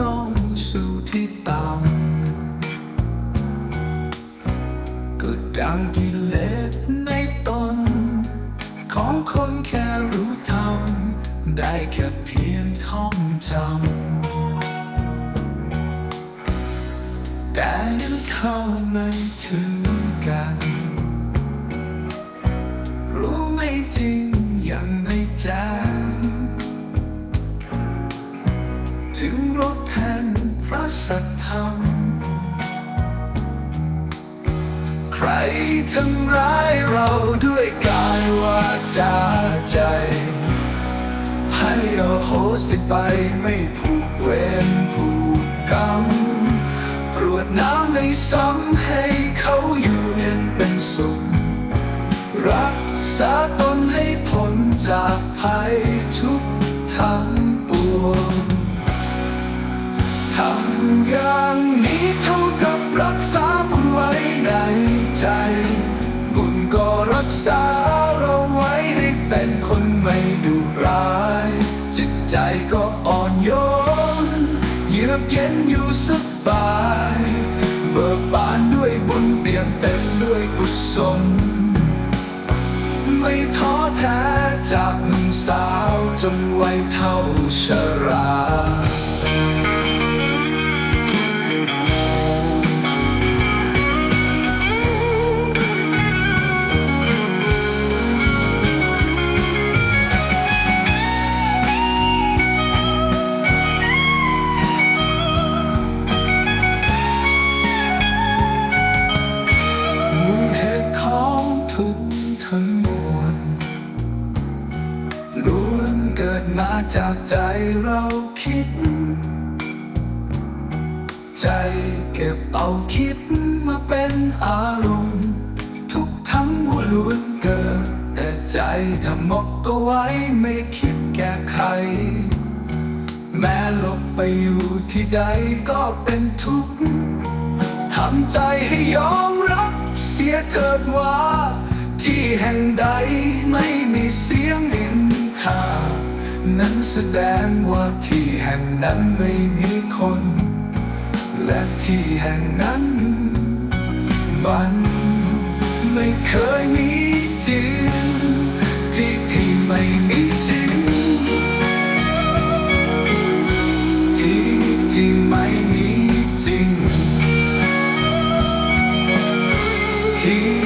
ลงสู่ที่ต่ำก็ดังกิเลสในตน ของคนแค่รู้ทำได้แค่เพียงท่องจำแต่ยังเข้าไม่ถึงกัน รู้ไม่จริงยังไม่ใจ ถึงรถแห่งพระสัทธรรม ใครทำร้ายเราด้วยกายวาจาใจ ให้อโหสิไปไม่ผูกเวรผูกกรรมกรวดน้ำในซ้ำให้เขาอยู่เย็นเป็นสุข รักษาตนให้พ้นจากภัยทุก ก็อ่อนโยนเยือกเย็นอยู่สบาย เบิกบานด้วยบุญเปี่ยมเต็มด้วยกุศล ไม่ท้อแท้จากหนุ่มสาวจนวัยเท่าชรา มาจากใจเราคิด ใจเก็บเอาคิดมาเป็นอารมณ์ ทุกทั้งมวลล้วนเกิด แต่ใจทำมกก็ไว้ไม่คิดแก้ไข แม้หลบไปอยู่ที่ใดก็เป็นทุกข์ทำใจให้ยอมรับเสียเถิดว่า ที่แห่งใดไม่มีเสียงนิน นั้นแสดงว่าที่แห่งนั้นไม่มีคน และที่แห่งนั้น มันไม่เคยมีจริง ที่ที่ไม่มีจริง ที่ที่ไม่มีจริง ที่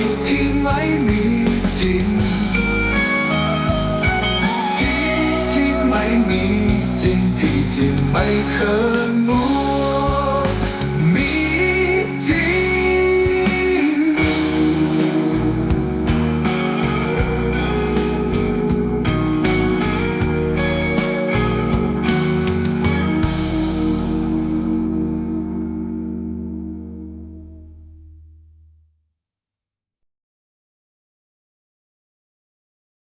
จริงที่ที่ไม่เคย